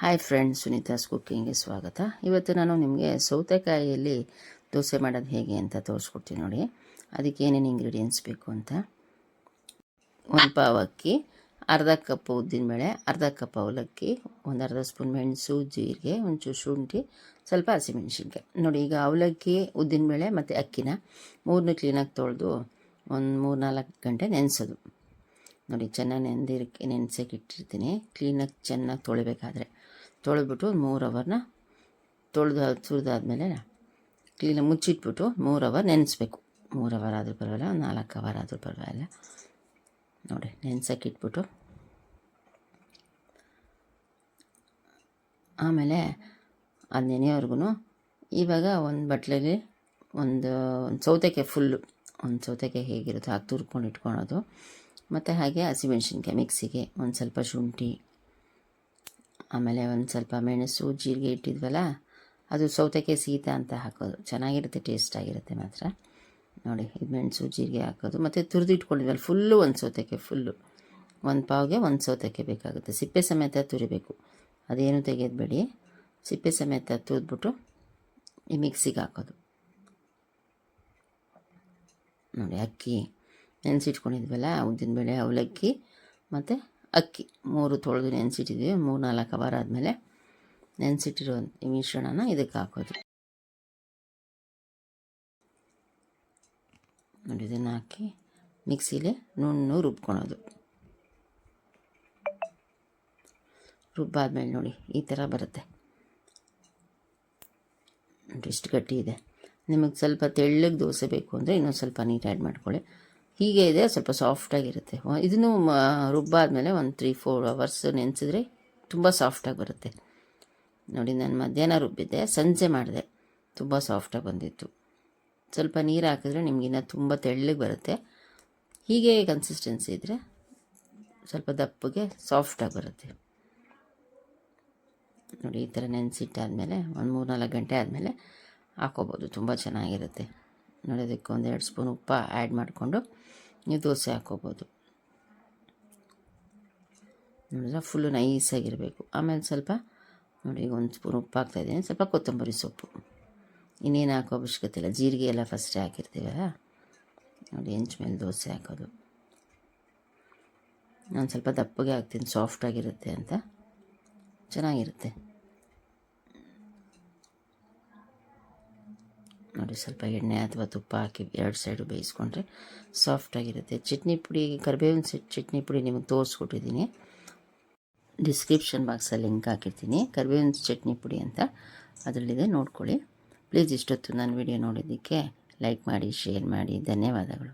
Hi friends ಸುನೀತಾಸ್ ಕುಕ್ಕಿಂಗ್ಗೆ ಸ್ವಾಗತ. ಇವತ್ತು ನಾನು ನಿಮಗೆ ಸೌತೆಕಾಯಿಯಲ್ಲಿ ದೋಸೆ ಮಾಡೋದು ಹೇಗೆ ಅಂತ ತೋರಿಸ್ಕೊಡ್ತೀನಿ ನೋಡಿ. ಅದಕ್ಕೆ ಏನೇನು ಇಂಗ್ರೀಡಿಯೆಂಟ್ಸ್ ಬೇಕು ಅಂತ. ಒಂದು ಪಾವ್ ಅಕ್ಕಿ, ಅರ್ಧ ಕಪ್ ಉದ್ದಿನಬೇಳೆ ಅರ್ಧ ಕಪ್ ಅವಲಕ್ಕಿ, ಒಂದು ಅರ್ಧ ಸ್ಪೂನ್ ಮೆಣಸು, ಜೀರಿಗೆ ಒಂಚೂರು ಶುಂಠಿ, ಸ್ವಲ್ಪ ಹಸಿಮೆಣ್ಸಿನ್ಕಾಯಿ. ನೋಡಿ, ಈಗ ಅವಲಕ್ಕಿ, ಉದ್ದಿನ ಬೇಳೆ ಮತ್ತು ಅಕ್ಕಿನ ಮೂರನ್ನೂ ಕ್ಲೀನಾಗಿ ತೊಳೆದು ಒಂದು ಮೂರು ನಾಲ್ಕು ಗಂಟೆ ನೆನೆಸೋದು. ನೋಡಿ, ಚೆನ್ನಾಗಿ ನೆಂದಿರಕ್ಕೆ ನೆನೆಸೋಕೆ ಇಟ್ಟಿರ್ತೀನಿ. ಕ್ಲೀನಾಗಿ ಚೆನ್ನಾಗಿ ತೊಳಿಬೇಕಾದ್ರೆ. ತೊಳೆದ್ಬಿಟ್ಟು ಒಂದು ಮೂರು ಅವರ್ನ ತೊಳೆದು ಸುರಿದಾದ್ಮೇಲೆ ಕ್ಲೀನಾಗಿ ಮುಚ್ಚಿಟ್ಬಿಟ್ಟು ಮೂರು ಅವರ್ ನೆನೆಸ್ಬೇಕು. ಮೂರು ಅವರ್ ಆದರೂ ಪರವಾಗಿಲ್ಲ, ಒಂದು ನಾಲ್ಕು ಅವರ್ ಆದರೂ ಪರವಾಗಿಲ್ಲ. ನೋಡಿ ನೆನ್ಸಕ್ಕೆ ಇಟ್ಬಿಟ್ಟು ಆಮೇಲೆ ಅದು ನೆನೆಯೋರ್ಗು ಇವಾಗ ಒಂದು ಬಟ್ಲಲ್ಲಿ ಒಂದು ಒಂದು ಸೌತೆಕಾಯಿ ಫುಲ್ಲು, ಒಂದು ಸೌತೆಕಾಯಿ ಹೇಗಿರುತ್ತೋ ಹಾಗೆ ತುರ್ಕೊಂಡು ಇಟ್ಕೊಳೋದು. ಮತ್ತು ಹಾಗೆ ಹಸಿಮೆಣ್ಸಿನ್ಕಾಯಿ ಮಿಕ್ಸಿಗೆ ಒಂದು ಸ್ವಲ್ಪ ಶುಂಠಿ ಆಮೇಲೆ ಒಂದು ಸ್ವಲ್ಪ ಮೆಣಸು, ಜೀರಿಗೆ ಇಟ್ಟಿದ್ವಲ್ಲ, ಅದು ಸೌತೆಕಾಯಿ ಸೀತ ಅಂತ ಹಾಕೋದು. ಚೆನ್ನಾಗಿರುತ್ತೆ ಟೇಸ್ಟಾಗಿರುತ್ತೆ ಮಾತ್ರ. ನೋಡಿ, ಇದು ಮೆಣಸು, ಜೀರಿಗೆ ಹಾಕೋದು. ಮತ್ತು ತುರಿದು ಇಟ್ಕೊಂಡಿದ್ವಲ್ಲ ಫುಲ್ಲು ಒಂದು ಸೌತೆಕಾಯಿ ಫುಲ್ಲು ಒಂದು ಪಾವ್ಗೆ ಒಂದು ಸೌತೆಕಾಯಿ ಬೇಕಾಗುತ್ತೆ. ಸಿಪ್ಪೆ ಸಮೇತ ತುರಿಬೇಕು. ಅದೇನು ತೆಗೆಯೋದ್ಬೇಡಿ ಸಿಪ್ಪೆ ಸಮೇತ ತುರಿದ್ಬಿಟ್ಟು ಈ ಮಿಕ್ಸಿಗೆ ಹಾಕೋದು. ನೋಡಿ, ಅಕ್ಕಿ ನೆನೆಸಿಟ್ಕೊಂಡಿದ್ವಲ್ಲ ಉದ್ದಿನಬೇಳೆ ಅವಲಕ್ಕಿ, ಮತ್ತು ಅಕ್ಕಿ ಮೂರು ತೊಳೆದು ನೆನೆಸಿಟ್ಟಿದ್ವಿ ಮೂರು ನಾಲ್ಕು ಅವರ್ ಆದಮೇಲೆ ನೆನೆಸಿಟ್ಟಿರೋ ಮಿಶ್ರಣನ ಇದಕ್ಕೆ ಹಾಕೋದು. ನೋಡಿ, ಇದನ್ನು ಹಾಕಿ ಮಿಕ್ಸಿಲಿ ನುಣ್ಣು ರುಬ್ಕೊಳೋದು. ರುಬ್ಬಾದ್ಮೇಲೆ ನೋಡಿ, ಈ ಥರ ಬರುತ್ತೆ. ಇಷ್ಟು ಗಟ್ಟಿ ಇದೆ. ನಿಮಗೆ ಸ್ವಲ್ಪ ತೆಳ್ಳಗೆ ದೋಸೆ ಬೇಕು ಅಂದರೆ ಇನ್ನೊಂದು ಸ್ವಲ್ಪ ನೀರು ಆ್ಯಡ್ ಮಾಡ್ಕೊಳ್ಳಿ. ಹೀಗೆ ಇದೆ, ಸ್ವಲ್ಪ ಸಾಫ್ಟಾಗಿರುತ್ತೆ ಇದನ್ನು ರುಬ್ಬಾದ್ಮೇಲೆ ಒಂದು ತ್ರೀ ಫೋರ್ ಅವರ್ಸ್ ನೆನೆಸಿದ್ರೆ ತುಂಬ ಸಾಫ್ಟಾಗಿ ಬರುತ್ತೆ. ನೋಡಿ, ನಾನು ಮಧ್ಯಾಹ್ನ ರುಬ್ಬಿದ್ದೆ, ಸಂಜೆ ಮಾಡಿದೆ. ತುಂಬ ಸಾಫ್ಟಾಗಿ ಬಂದಿತ್ತು. ಸ್ವಲ್ಪ ನೀರು ಹಾಕಿದ್ರೆ ನಿಮಗಿನ್ನ ತುಂಬ ತೆಳ್ಳಗೆ ಬರುತ್ತೆ. ಹೀಗೆ ಕನ್ಸಿಸ್ಟೆನ್ಸಿ ಇದ್ದರೆ ಸ್ವಲ್ಪ ದಪ್ಪಗೆ ಸಾಫ್ಟಾಗಿ ಬರುತ್ತೆ. ನೋಡಿ, ಈ ಥರ ನೆನೆಸಿಟ್ಟಾದಮೇಲೆ, ಒಂದು ಮೂರು ನಾಲ್ಕು ಗಂಟೆ ಆದಮೇಲೆ ಹಾಕೋಬೋದು. ತುಂಬ ಚೆನ್ನಾಗಿರುತ್ತೆ. ನೋಡಿ ಅದಕ್ಕೆ ಒಂದು ಎರಡು ಸ್ಪೂನ್ ಉಪ್ಪು ಆ್ಯಡ್ ಮಾಡಿಕೊಂಡು ನೀವು ದೋಸೆ ಹಾಕೋಬೋದು ನೋಡಿದ್ರೆ ಫುಲ್ಲು ನೈಸಾಗಿರಬೇಕು ಆಮೇಲೆ ಸ್ವಲ್ಪ ನೋಡಿ ಒಂದು ಸ್ಪೂನ್ ಉಪ್ಪು ಹಾಕ್ತಾಯಿದ್ದೀನಿ ಸ್ವಲ್ಪ ಕೊತ್ತಂಬರಿ ಸೊಪ್ಪು. ಇನ್ನೇನು ಹಾಕೋ ಅವಶ್ಯಕತೆ ಇಲ್ಲ. ಜೀರಿಗೆ ಎಲ್ಲ ಫಸ್ಟೇ ಹಾಕಿರ್ತೀವಲ್ಲ? ನೋಡಿ ಹೆಂಚು ಮೇಲೆ ದೋಸೆ ಹಾಕೋದು. ನಾನು ಸ್ವಲ್ಪ ದಪ್ಪಗೆ ಹಾಕ್ತೀನಿ. ಸಾಫ್ಟಾಗಿರುತ್ತೆ ಅಂತ. ಚೆನ್ನಾಗಿರುತ್ತೆ. ನೋಡಿ ಸ್ವಲ್ಪ ಎಣ್ಣೆ ಅಥವಾ ತುಪ್ಪ ಹಾಕಿ ಎರಡು ಸೈಡು ಬೇಯಿಸ್ಕೊಂಡ್ರೆ ಸಾಫ್ಟಾಗಿರುತ್ತೆ ಚಟ್ನಿ ಪುಡಿ, ಕರಿಬೇವಿನ ಚಟ್ನಿ ಪುಡಿ ನಿಮಗೆ ತೋರಿಸ್ಕೊಟ್ಟಿದ್ದೀನಿ. ಡಿಸ್ಕ್ರಿಪ್ಷನ್ ಬಾಕ್ಸಲ್ಲಿ ಲಿಂಕ್ ಹಾಕಿರ್ತೀನಿ. ಕರಿಬೇವಿನ ಚಟ್ನಿ ಪುಡಿ ಅಂತ ಅದರಲ್ಲಿದೆ, ನೋಡ್ಕೊಳ್ಳಿ. ಪ್ಲೀಸ್ ಇಷ್ಟೊತ್ತು ನನ್ನ ವಿಡಿಯೋ ನೋಡಿದ್ದಕ್ಕೆ ಲೈಕ್ ಮಾಡಿ ಶೇರ್ ಮಾಡಿ. ಧನ್ಯವಾದಗಳು.